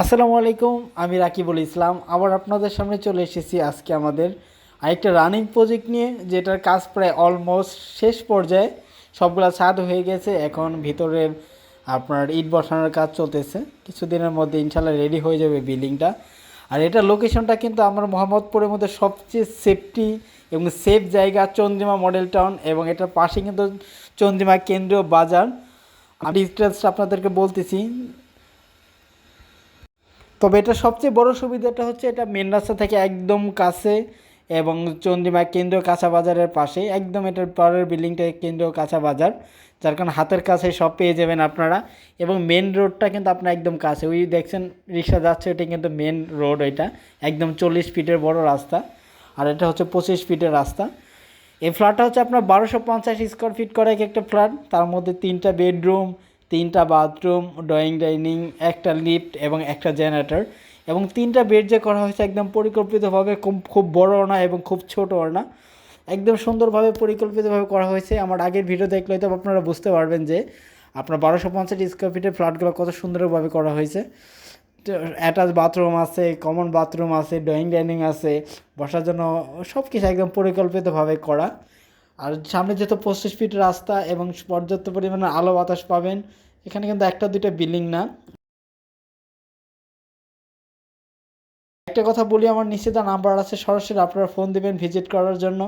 আসসালামু আলাইকুম, আমি রাকিবুল ইসলাম। আবার আপনাদের সামনে চলে এসেছি আজকে আমাদের আরেকটা রানিং প্রজেক্ট নিয়ে, যেটার কাজ প্রায় অলমোস্ট শেষ পর্যায়ে সবগুলা ছাদ হয়ে গেছে। এখন ভিতরের আপনার ইট বসানোর কাজ চলতেছে। কিছুদিনের মধ্যে ইনশাল্লাহ রেডি হয়ে যাবে বিল্ডিংটা আর এটা লোকেশনটা কিন্তু আমার মোহাম্মদপুরের মধ্যে সবচেয়ে সেফটি এবং সেফ জায়গা চন্দ্রিমা মডেল টাউন এবং এটার পাশে কিন্তু চন্দ্রিমা কেন্দ্রীয় বাজার। আমি ডিটেলসটা আপনাদেরকে বলতেছি। তবে এটা সবচেয়ে বড় সুবিধাটা হচ্ছে এটা মেন রাস্তা থেকে একদম কাছে এবং চন্দ্রিমা কেন্দ্রীয় কাঁচা বাজারের পাশে, একদম এটার পরের বিল্ডিংটা কেন্দ্রীয় কাঁচা বাজার, যার কারণে হাতের কাছে সব পেয়ে যাবেন আপনারা। এবং মেন রোডটা কিন্তু আপনার একদম কাছে, ওই দেখছেন রিক্সা যাচ্ছে ওটা কিন্তু মেন রোড ওইটা একদম চল্লিশ ফিটের বড় রাস্তা, আর এটা হচ্ছে পঁচিশ ফিটের রাস্তা। এই ফ্ল্যাটটা হচ্ছে আপনার বারোশো পঞ্চাশ স্কোয়ার ফিট করে এক একটা ফ্ল্যাট তার মধ্যে তিনটা বেডরুম তিনটা বাথরুম, ড্রয়িং, ডাইনিং, একটা লিফট এবং একটা জেনারেটর এবং তিনটা বেড যে করা হয়েছে একদম পরিকল্পিতভাবে খুব বড় না এবং খুব ছোটও না একদম সুন্দরভাবে পরিকল্পিতভাবে করা হয়েছে। আমার আগের ভিডিও দেখলে তো আপনারা বুঝতে পারবেন যে আপনার বারোশো পঞ্চাশ স্কোয়ার ফিটের ফ্ল্যাটগুলো কত সুন্দরভাবে করা হয়েছে। অ্যাটাচ বাথরুম আছে কমন বাথরুম আছে ড্রয়িং ডাইনিং আছে, বসার জন্য সব কিছু একদম পরিকল্পিতভাবে করা। আর সামনে যেহেতু পঁচিশ ফিট রাস্তা এবং পর্যাপ্ত পরিমাণে আলো বাতাস পাবেন, এখানে কিন্তু একটা দুইটা বিল্ডিং না। একটা কথা বলি, আমার নিশ্চিত নাম্বার আছে, সরাসরি আপনারা ফোন দিবেন ভিজিট করার জন্য।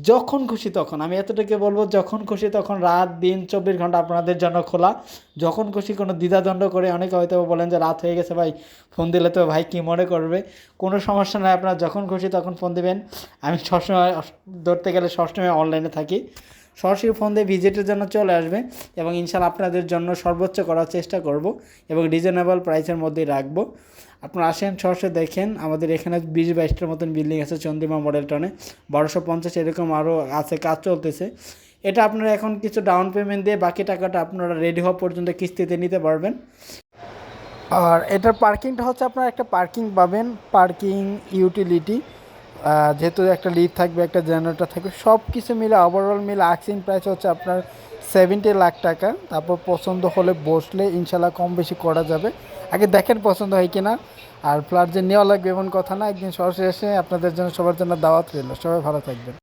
যখন খুশি তখন। আমি এতটুকু বলব, যখন খুশি তখন রাত, দিন, চব্বিশ ঘণ্টা আপনাদের জন্য খোলা। যখন খুশি কোনো দ্বিধাদণ্ড করে অনেকে হয়তো বলেন যে রাত হয়ে গেছে ভাই, ফোন দিলে তো ভাই কী মনে করবে? কোনো সমস্যা নাই, আপনারা যখন খুশি তখন ফোন দেবেন। আমি সবসময় ধরতে গেলে সবসময় অনলাইনে থাকি। সরাসরি ফোন দিয়ে ভিজিটের জন্য চলে আসবে এবং ইনশাল্লাহ আপনাদের জন্য সর্বোচ্চ করার চেষ্টা করব এবং রিজনেবল প্রাইসের মধ্যেই রাখব। আপনারা আসেন, সরাসরি দেখেন, আমাদের এখানে বিশ বাইশটার মতন বিল্ডিং আছে চন্দ্রিমা মডেল টাউনে বারোশো পঞ্চাশ এরকম আরও আছে, কাজ চলতেছে। এটা আপনারা এখন কিছু ডাউন পেমেন্ট দিয়ে বাকি টাকাটা আপনারা রেডি হওয়া পর্যন্ত কিস্তিতে নিতে পারবেন। আর এটার পার্কিংটা হচ্ছে আপনারা একটা পার্কিং পাবেন পার্কিং ইউটিলিটি যেহেতু একটা লিড থাকবে, একটা জেনারেটর থাকবে সব কিছু মিলে ওভারঅল মিলে আক্সিং প্রাইস হচ্ছে আপনার সেভেন্টি লাখ টাকা। তারপর পছন্দ হলে বসলে ইনশাল্লাহ কম বেশি করা যাবে। আগে দেখেন পছন্দ হয় কিনা, আর ফ্ল্যাট যে নেওয়া লাগবে এমন কথা না, একদিন সরাসরি এসে আপনাদের জন্য সবার জন্য দাওয়াত রইল। সবাই ভালো থাকবেন।